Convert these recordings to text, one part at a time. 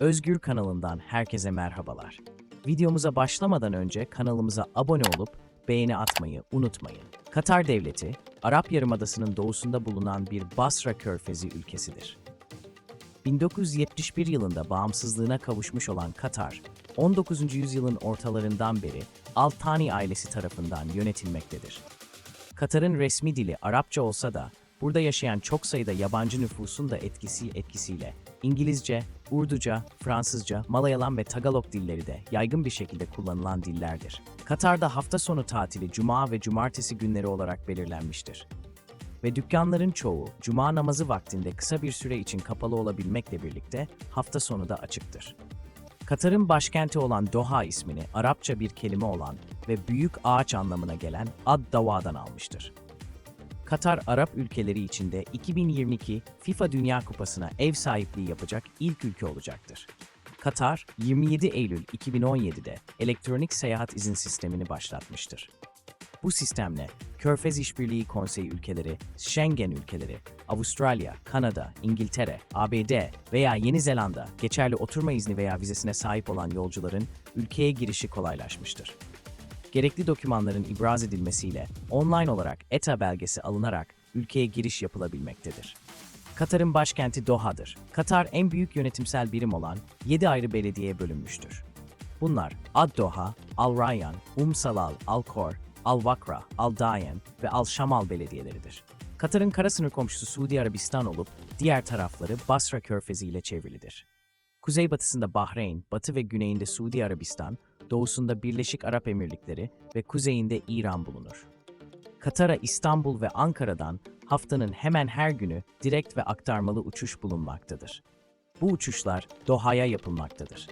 Özgür kanalından herkese merhabalar. Videomuza başlamadan önce kanalımıza abone olup beğeni atmayı unutmayın. Katar Devleti, Arap Yarımadası'nın doğusunda bulunan bir Basra Körfezi ülkesidir. 1971 yılında bağımsızlığına kavuşmuş olan Katar, 19. yüzyılın ortalarından beri Al-Thani ailesi tarafından yönetilmektedir. Katar'ın resmi dili Arapça olsa da burada yaşayan çok sayıda yabancı nüfusun da etkisi etkisiyle İngilizce, Urduca, Fransızca, Malayalam ve Tagalog dilleri de yaygın bir şekilde kullanılan dillerdir. Katar'da hafta sonu tatili cuma ve cumartesi günleri olarak belirlenmiştir. Ve dükkanların çoğu cuma namazı vaktinde kısa bir süre için kapalı olabilmekle birlikte hafta sonu da açıktır. Katar'ın başkenti olan Doha ismini Arapça bir kelime olan ve büyük ağaç anlamına gelen Ad-Dava'dan almıştır. Katar, Arap ülkeleri içinde 2022 FIFA Dünya Kupası'na ev sahipliği yapacak ilk ülke olacaktır. Katar, 27 Eylül 2017'de elektronik seyahat izin sistemini başlatmıştır. Bu sistemle Körfez İşbirliği Konseyi ülkeleri, Schengen ülkeleri, Avustralya, Kanada, İngiltere, ABD veya Yeni Zelanda geçerli oturma izni veya vizesine sahip olan yolcuların ülkeye girişi kolaylaşmıştır. Gerekli dokümanların ibraz edilmesiyle online olarak ETA belgesi alınarak ülkeye giriş yapılabilmektedir. Katar'ın başkenti Doha'dır. Katar en büyük yönetimsel birim olan 7 ayrı belediyeye bölünmüştür. Bunlar Ad-Doha, Al-Rayyan, Um Salal, Al-Khor, Al-Vakra, Al-Dayen ve Al-Şamal belediyeleridir. Katar'ın kara sınır komşusu Suudi Arabistan olup diğer tarafları Basra Körfezi ile çevrilidir. Kuzeybatısında Bahreyn, batı ve güneyinde Suudi Arabistan, doğusunda Birleşik Arap Emirlikleri ve kuzeyinde İran bulunur. Katar'a İstanbul ve Ankara'dan haftanın hemen her günü direkt ve aktarmalı uçuş bulunmaktadır. Bu uçuşlar Doha'ya yapılmaktadır.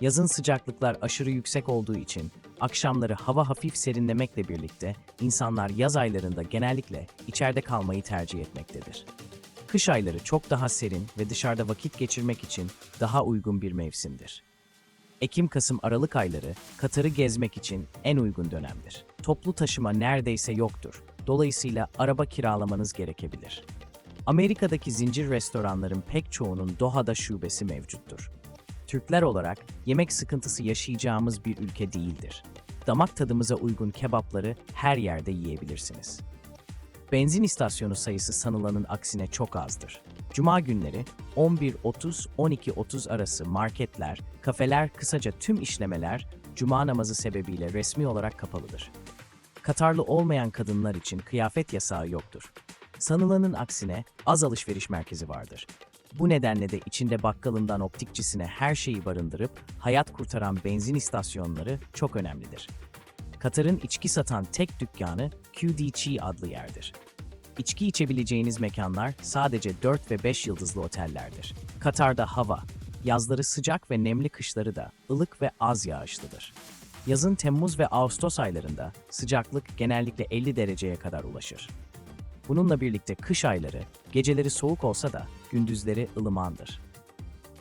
Yazın sıcaklıklar aşırı yüksek olduğu için akşamları hava hafif serinlemekle birlikte insanlar yaz aylarında genellikle içeride kalmayı tercih etmektedir. Kış ayları çok daha serin ve dışarıda vakit geçirmek için daha uygun bir mevsimdir. Ekim, Kasım, Aralık ayları Katar'ı gezmek için en uygun dönemdir. Toplu taşıma neredeyse yoktur. Dolayısıyla araba kiralamanız gerekebilir. Amerika'daki zincir restoranların pek çoğunun Doha'da şubesi mevcuttur. Türkler olarak yemek sıkıntısı yaşayacağımız bir ülke değildir. Damak tadımıza uygun kebapları her yerde yiyebilirsiniz. Benzin istasyonu sayısı sanılanın aksine çok azdır. Cuma günleri 11.30-12.30 arası marketler, kafeler, kısaca tüm işlemeler cuma namazı sebebiyle resmi olarak kapalıdır. Katarlı olmayan kadınlar için kıyafet yasağı yoktur. Sanılanın aksine az alışveriş merkezi vardır. Bu nedenle de içinde bakkalından optikçisine her şeyi barındırıp hayat kurtaran benzin istasyonları çok önemlidir. Katar'ın içki satan tek dükkanı QDC adlı yerdir. İçki içebileceğiniz mekanlar sadece 4 ve 5 yıldızlı otellerdir. Katar'da hava, yazları sıcak ve nemli kışları da ılık ve az yağışlıdır. Yazın Temmuz ve Ağustos aylarında sıcaklık genellikle 50 dereceye kadar ulaşır. Bununla birlikte kış ayları, geceleri soğuk olsa da gündüzleri ılımandır.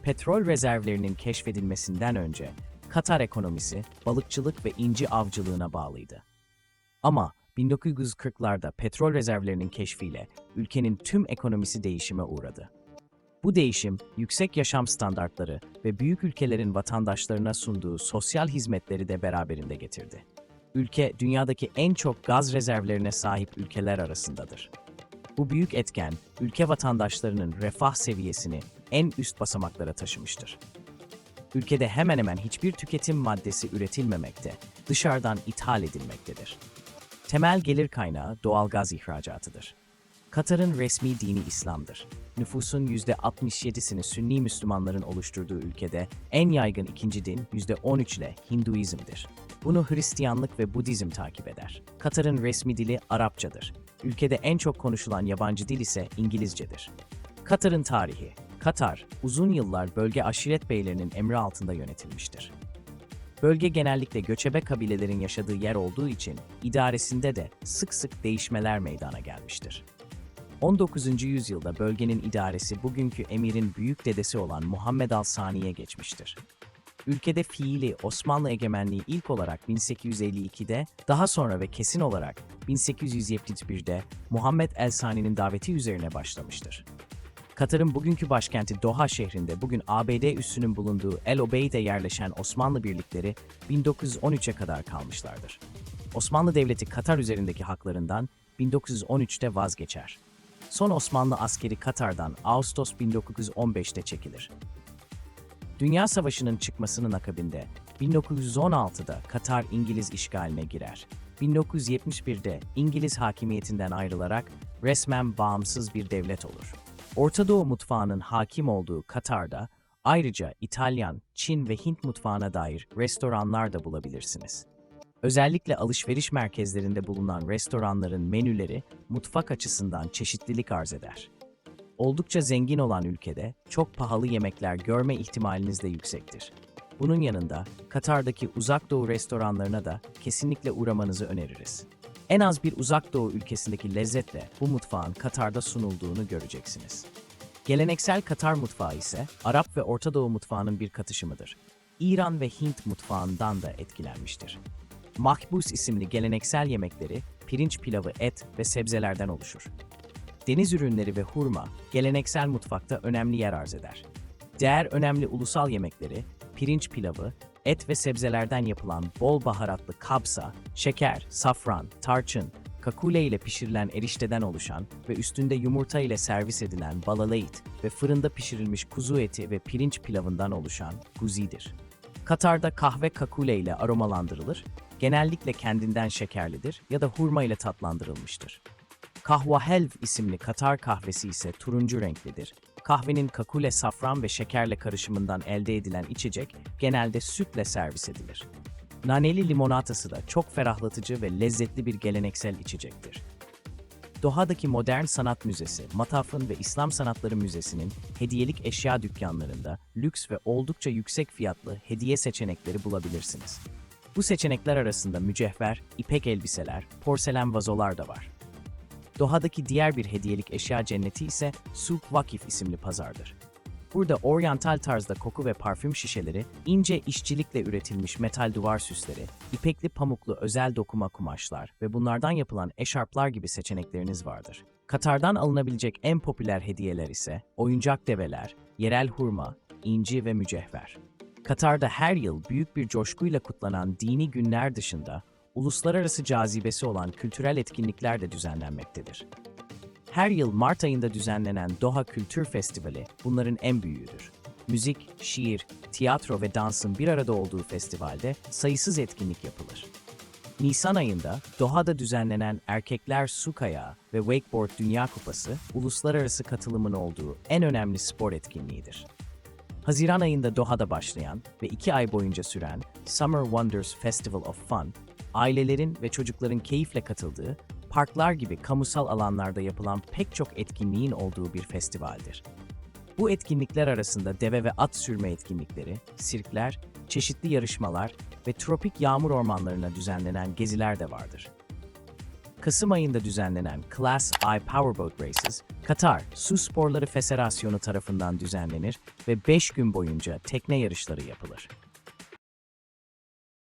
Petrol rezervlerinin keşfedilmesinden önce Katar ekonomisi balıkçılık ve inci avcılığına bağlıydı. Ama 1940'larda petrol rezervlerinin keşfiyle ülkenin tüm ekonomisi değişime uğradı. Bu değişim, yüksek yaşam standartları ve büyük ülkelerin vatandaşlarına sunduğu sosyal hizmetleri de beraberinde getirdi. Ülke, dünyadaki en çok gaz rezervlerine sahip ülkeler arasındadır. Bu büyük etken, ülke vatandaşlarının refah seviyesini en üst basamaklara taşımıştır. Ülkede hemen hemen hiçbir tüketim maddesi üretilmemekte, dışarıdan ithal edilmektedir. Temel gelir kaynağı doğalgaz ihracatıdır. Katar'ın resmi dini İslam'dır. Nüfusun %67'sini Sünni Müslümanların oluşturduğu ülkede en yaygın ikinci din %13 ile Hinduizm'dir. Bunu Hristiyanlık ve Budizm takip eder. Katar'ın resmi dili Arapçadır. Ülkede en çok konuşulan yabancı dil ise İngilizcedir. Katar'ın tarihi Katar, uzun yıllar bölge aşiret beylerinin emri altında yönetilmiştir. Bölge genellikle göçebe kabilelerin yaşadığı yer olduğu için idaresinde de sık sık değişmeler meydana gelmiştir. 19. yüzyılda bölgenin idaresi bugünkü emirin büyük dedesi olan Muhammed Al-Sani'ye geçmiştir. Ülkede fiili Osmanlı egemenliği ilk olarak 1852'de, daha sonra ve kesin olarak 1871'de Muhammed El-Sani'nin daveti üzerine başlamıştır. Katar'ın bugünkü başkenti Doha şehrinde bugün ABD üssünün bulunduğu El Obeyde yerleşen Osmanlı birlikleri 1913'e kadar kalmışlardır. Osmanlı Devleti Katar üzerindeki haklarından 1913'te vazgeçer. Son Osmanlı askeri Katar'dan Ağustos 1915'te çekilir. Dünya Savaşı'nın çıkmasının akabinde 1916'da Katar İngiliz işgaline girer. 1971'de İngiliz hakimiyetinden ayrılarak resmen bağımsız bir devlet olur. Orta Doğu mutfağının hakim olduğu Katar'da ayrıca İtalyan, Çin ve Hint mutfağına dair restoranlar da bulabilirsiniz. Özellikle alışveriş merkezlerinde bulunan restoranların menüleri mutfak açısından çeşitlilik arz eder. Oldukça zengin olan ülkede çok pahalı yemekler görme ihtimaliniz de yüksektir. Bunun yanında Katar'daki uzak doğu restoranlarına da kesinlikle uğramanızı öneririz. En az bir uzak doğu ülkesindeki lezzetle bu mutfağın Katar'da sunulduğunu göreceksiniz. Geleneksel Katar mutfağı ise Arap ve Orta Doğu mutfağının bir katışımıdır. İran ve Hint mutfağından da etkilenmiştir. Mahbus isimli geleneksel yemekleri pirinç pilavı, et ve sebzelerden oluşur. Deniz ürünleri ve hurma geleneksel mutfakta önemli yer arz eder. Diğer önemli ulusal yemekleri pirinç pilavı, et ve sebzelerden yapılan bol baharatlı kabsa, şeker, safran, tarçın, kakule ile pişirilen erişteden oluşan ve üstünde yumurta ile servis edilen balaleit ve fırında pişirilmiş kuzu eti ve pirinç pilavından oluşan guzidir. Katar'da kahve kakule ile aromalandırılır, genellikle kendinden şekerlidir ya da hurma ile tatlandırılmıştır. Kahva Helv isimli Katar kahvesi ise turuncu renklidir. Kahvenin kakule, safran ve şekerle karışımından elde edilen içecek genelde sütle servis edilir. Naneli limonatası da çok ferahlatıcı ve lezzetli bir geleneksel içecektir. Doha'daki Modern Sanat Müzesi, Mataf'ın ve İslam Sanatları Müzesi'nin hediyelik eşya dükkanlarında lüks ve oldukça yüksek fiyatlı hediye seçenekleri bulabilirsiniz. Bu seçenekler arasında mücevher, ipek elbiseler, porselen vazolar da var. Doha'daki diğer bir hediyelik eşya cenneti ise Souk Vakif isimli pazardır. Burada oryantal tarzda koku ve parfüm şişeleri, ince işçilikle üretilmiş metal duvar süsleri, ipekli pamuklu özel dokuma kumaşlar ve bunlardan yapılan eşarplar gibi seçenekleriniz vardır. Katar'dan alınabilecek en popüler hediyeler ise oyuncak develer, yerel hurma, inci ve mücevher. Katar'da her yıl büyük bir coşkuyla kutlanan dini günler dışında uluslararası cazibesi olan kültürel etkinlikler de düzenlenmektedir. Her yıl Mart ayında düzenlenen Doha Kültür Festivali bunların en büyüğüdür. Müzik, şiir, tiyatro ve dansın bir arada olduğu festivalde sayısız etkinlik yapılır. Nisan ayında Doha'da düzenlenen Erkekler Su Kayağı ve Wakeboard Dünya Kupası uluslararası katılımın olduğu en önemli spor etkinliğidir. Haziran ayında Doha'da başlayan ve iki ay boyunca süren Summer Wonders Festival of Fun, ailelerin ve çocukların keyifle katıldığı, parklar gibi kamusal alanlarda yapılan pek çok etkinliğin olduğu bir festivaldir. Bu etkinlikler arasında deve ve at sürme etkinlikleri, sirkler, çeşitli yarışmalar ve tropik yağmur ormanlarına düzenlenen geziler de vardır. Kasım ayında düzenlenen Class I Powerboat Races, Katar Su Sporları Federasyonu tarafından düzenlenir ve 5 gün boyunca tekne yarışları yapılır.